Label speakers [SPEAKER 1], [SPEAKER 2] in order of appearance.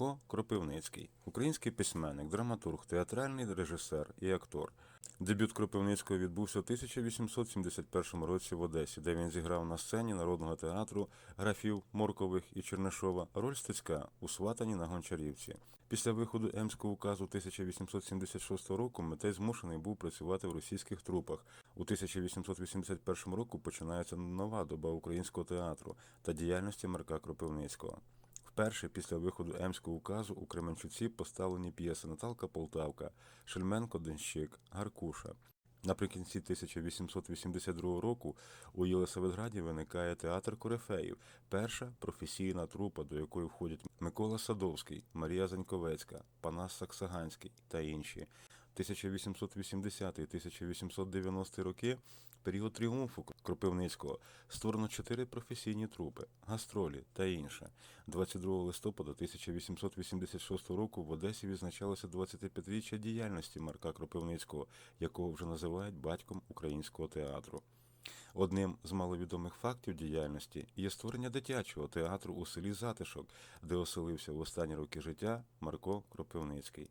[SPEAKER 1] Марко Кропивницький, український письменник, драматург, театральний режисер і актор. Дебют Кропивницького відбувся у 1871 році в Одесі, де він зіграв на сцені народного театру графів Моркових і Чернишова роль Стецька у сватані на Гончарівці. Після виходу Емського указу 1876 року митець змушений був працювати в російських трупах. У 1881 року починається нова доба українського театру та діяльності Марка Кропивницького. Вперше після виходу Емського указу у Кременчуці поставлені п'єси Наталка Полтавка, Шельменко Денщик, Гаркуша. Наприкінці 1882 року у Єлисаветграді виникає театр Корифеїв, перша професійна трупа, до якої входять Микола Садовський, Марія Заньковецька, Панас Саксаганський та інші. 1880-1890 роки період тріумфу Кропивницького створено чотири професійні трупи, гастролі та інше. 22 листопада 1886 року в Одесі відзначалося 25-річчя діяльності Марка Кропивницького, якого вже називають батьком українського театру. Одним з маловідомих фактів діяльності є створення дитячого театру у селі Затишок, де оселився в останні роки життя Марко Кропивницький.